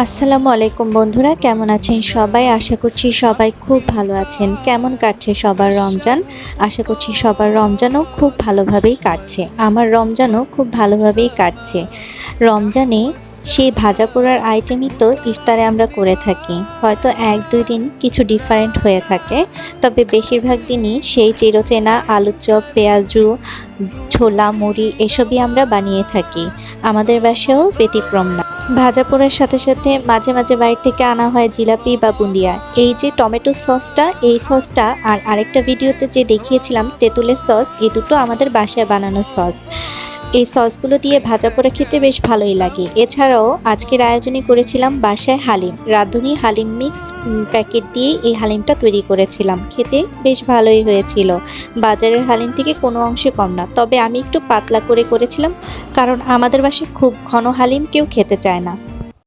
আসসালামু আলাইকুম বন্ধুরা, কেমন আছেন সবাই? আশা করছি সবাই খুব ভালো আছেন। কেমন কাটছে সবার রমজান? আশা করছি সবার রমজানও খুব ভালোভাবেই কাটছে। আমার রমজানও খুব ভালোভাবেই কাটছে। রমজানে সেই ভাজা পোড়ার আইটেমই তো ইফতারে আমরা করে থাকি। হয়তো এক, দুই দিন কিছু ডিফারেন্ট হয়ে থাকে। তবে বেশিরভাগ দিনই সেই চিরচেনা আলু চপ, পেঁয়াজু, ছোলা, মুড়ি এসবই আমরা বানিয়ে থাকি। আমাদের বাসায়ও ব্যতিক্রম না। ভাজা পোড়ার সাথে সাথে মাঝে মাঝে বাইরে থেকে আনা হয় জিলাপি বা বুন্দিয়া। এই যে টমেটো সসটা, এই সসটা আর আরেকটা ভিডিওতে যে দেখিয়েছিলাম তেঁতুলের সস এই দুটো আমাদের বাসায় বানানো সস। এই সসগুলো দিয়ে ভাজা পোড়া খেতে বেশ ভালোই লাগে। এছাড়াও আজকের আয়োজনে করেছিলাম বাসায় হালিম। রাঁধুনি হালিম মিক্স প্যাকেট দিয়ে এই হালিমটা তৈরি করেছিলাম। খেতে বেশ ভালোই হয়েছিল। বাজারের হালিম থেকে কোনো অংশে কম না। তবে আমি একটু পাতলা করে করেছিলাম, কারণ আমাদের বাসায় খুব ঘন হালিম কেউ খেতে চায় না।